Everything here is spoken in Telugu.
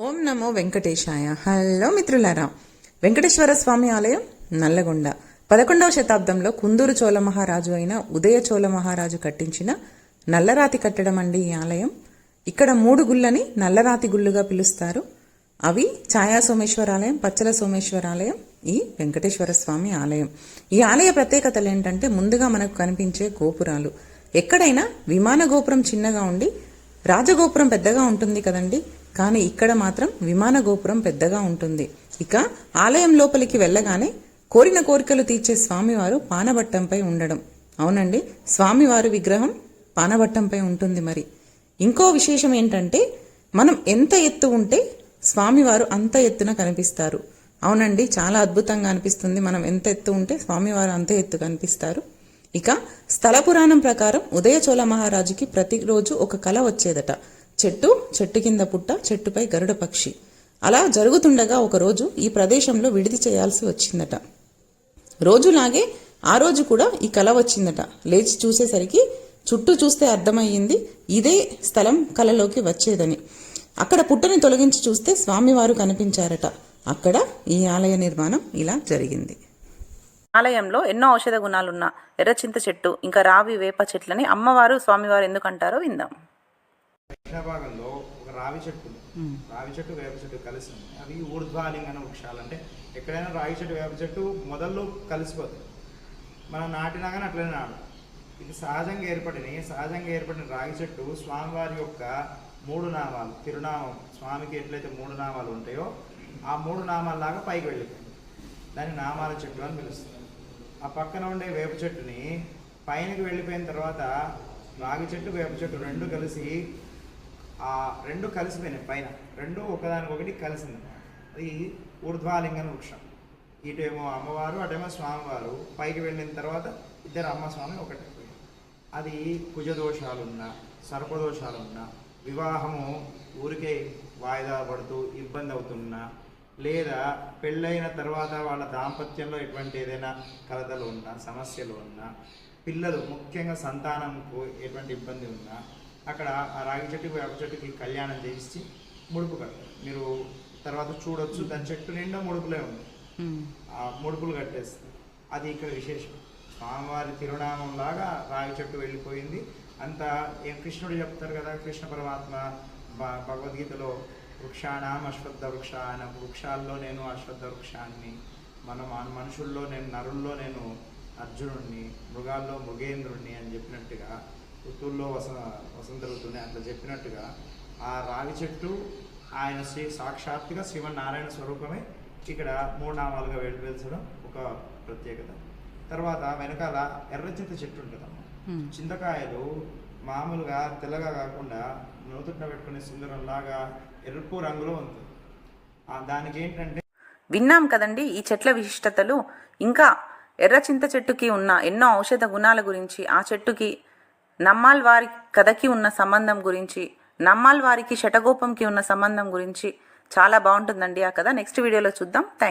ఓం నమో వెంకటేశాయ. హలో మిత్రులారా. వెంకటేశ్వర స్వామి ఆలయం నల్లగొండ. పదకొండవ శతాబ్దంలో కుందూరు చోళ మహారాజు అయిన ఉదయ చోళ మహారాజు కట్టించిన నల్లరాతి కట్టడం అండి ఈ ఆలయం. ఇక్కడ మూడు గుళ్ళని నల్లరాతి గుళ్ళుగా పిలుస్తారు. అవి ఛాయా సోమేశ్వరాలయం పచ్చల సోమేశ్వరాలయం ఈ వెంకటేశ్వర స్వామి ఆలయం. ఈ ఆలయ ప్రత్యేకతలు ఏంటంటే ముందుగా మనకు కనిపించే గోపురాలు. ఎక్కడైనా విమాన గోపురం చిన్నగా ఉండి రాజగోపురం పెద్దగా ఉంటుంది కదండి. కానీ ఇక్కడ మాత్రం విమాన గోపురం పెద్దగా ఉంటుంది. ఇక ఆలయం లోపలికి వెళ్ళగానే కోరిన కోరికలు తీర్చే స్వామివారు పానబట్టంపై ఉండడం. అవునండి స్వామివారి విగ్రహం పానబట్టంపై ఉంటుంది మరి. ఇంకో విశేషం ఏంటంటే మనం ఎంత ఎత్తు ఉంటే స్వామివారు అంత ఎత్తున కనిపిస్తారు. అవునండి చాలా అద్భుతంగా అనిపిస్తుంది. మనం ఎంత ఎత్తు ఉంటే స్వామివారు అంత ఎత్తు కనిపిస్తారు. ఇక స్థల పురాణం ప్రకారం ఉదయచోళ మహారాజుకి ప్రతిరోజు ఒక కళ వచ్చేదట. చెట్టు చెట్టు కింద పుట్ట చెట్టుపై గరుడ పక్షి. అలా జరుగుతుండగా ఒకరోజు ఈ ప్రదేశంలో విడిది చేయాల్సి వచ్చిందట. రోజులాగే ఆ రోజు కూడా ఈ కళ వచ్చిందట. లేచి చూసేసరికి చుట్టూ చూస్తే అర్థమయ్యింది ఇదే స్థలం కలలోకి వచ్చేదని. అక్కడ పుట్టని తొలగించి చూస్తే స్వామివారు కనిపించారట. అక్కడ ఈ ఆలయ నిర్మాణం ఇలా జరిగింది. ఆలయంలో ఎన్నో ఔషధ గుణాలున్న ఎర్రచింత చెట్టు ఇంకా రావి వేప చెట్లని అమ్మవారు స్వామివారు ఎందుకంటారో విందాం. భాగంలో ఒక రావి చెట్టు ఉంది. రావి చెట్టు వేప చెట్టు కలిసి అవి ఊర్ధ్వాలింగన వృక్షాలు. అంటే ఎక్కడైనా రావి చెట్టు వేప చెట్టు మొదల్లో కలిసిపోతాయి. మనం నాటినా కానీ అట్లనే నాడు. ఇది సహజంగా ఏర్పడిన సహజంగా ఏర్పడిన రాగి చెట్టు స్వామివారి యొక్క మూడు నామాలు. తిరునామం స్వామికి ఎట్లయితే మూడు నామాలు ఉంటాయో ఆ మూడు నామాల్లాగా పైకి వెళ్ళిపోయింది. దాన్ని నామాల చెట్టు అని పిలుస్తారు. ఆ పక్కన ఉండే వేప చెట్టుని పైనకి వెళ్ళిపోయిన తర్వాత రాగి చెట్టు వేప చెట్టు రెండు కలిసి ఆ రెండు కలిసిపోయినాయి పైన. రెండు ఒకదానికొకటి కలిసింది. అది ఊర్ధ్వాలింగన వృక్షం. ఇటేమో అమ్మవారు అటేమో స్వామివారు పైకి వెళ్ళిన తర్వాత ఇద్దరు అమ్మస్వామి ఒకటి ఒకటైపోయారు అది కుజదోషాలున్నా సర్పదోషాలున్నా వివాహము ఊరికే వాయిదా పడుతూ ఇబ్బంది అవుతున్నా లేదా పెళ్ళైన తర్వాత వాళ్ళ దాంపత్యంలో ఎటువంటి ఏదైనా కలతలు ఉన్నా సమస్యలు ఉన్నా పిల్లలు ముఖ్యంగా సంతానంకు ఎటువంటి ఇబ్బంది ఉన్నా అక్కడ ఆ రాగి చెట్టుకి వేప చెట్టుకి కళ్యాణం చేసి ముడుపు కట్టారు. మీరు తర్వాత చూడొచ్చు దాని చెట్టు నిండా ముడుపులే ఉంది ఆ ముడుపులు కట్టేస్తుంది అది ఇక్కడ విశేషం. స్వామివారి తిరునామం లాగా రాగి చెట్టు వెళ్ళిపోయింది. అంత ఏం కృష్ణుడు చెప్తారు కదా కృష్ణ పరమాత్మ భగవద్గీతలో వృక్షాణం అశ్వత్థ వృక్ష ఆయన వృక్షాల్లో నేను అశ్వత్థ వృక్షాన్ని మన మన- మనుషుల్లో నేను నరుల్లో నేను అర్జునుడిని మృగాల్లో మృగేంద్రుడిని అని చెప్పినట్టుగా ఋతువుల్లో వస వసంత ఋతువుని అట్లా చెప్పినట్టుగా ఆ రావి చెట్టు ఆయన శ్రీ సాక్షాత్తుగా శ్రీమన్నారాయణ స్వరూపమే ఇక్కడ మూడు నామాలుగా వెలిసడం ఒక ప్రత్యేకత. తర్వాత వెనకాల ఎర్రచింత చెట్టు ఉంటుందమ్మ చింతకాయలు మామూలుగా తెల్లగా కాకుండా నూతుట్న పెట్టుకునే సుందరంలాగా ఎరుపు రంగులో ఉంటుంది. ఆ దానికి ఏంటంటే విన్నాం కదండి ఈ చెట్ల విశిష్టతలు. ఇంకా ఎర్ర చింత చెట్టుకి ఉన్న ఎన్నో ఔషధ గుణాల గురించి ఆ చెట్టుకి నమ్మాల్ వారి కథకి ఉన్న సంబంధం గురించి నమ్మాల్ వారికి శటగోపంకి ఉన్న సంబంధం గురించి చాలా బాగుంటుందండి ఆ కథ. నెక్స్ట్ వీడియోలో చూద్దాం. థ్యాంక్